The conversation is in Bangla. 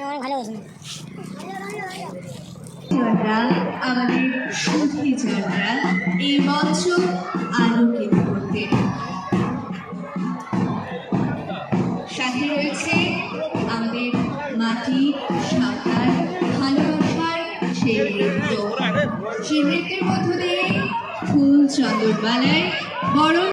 অনেক ভালো হয়েছে জনরা আমাদের সুধী সাথে রয়েছে আমাদের মাটি সাঁতার ভালোবাসার সেই নৃত্য সেই নৃত্যের মধ্য দিয়ে ফুল চন্দনবালায় বরণ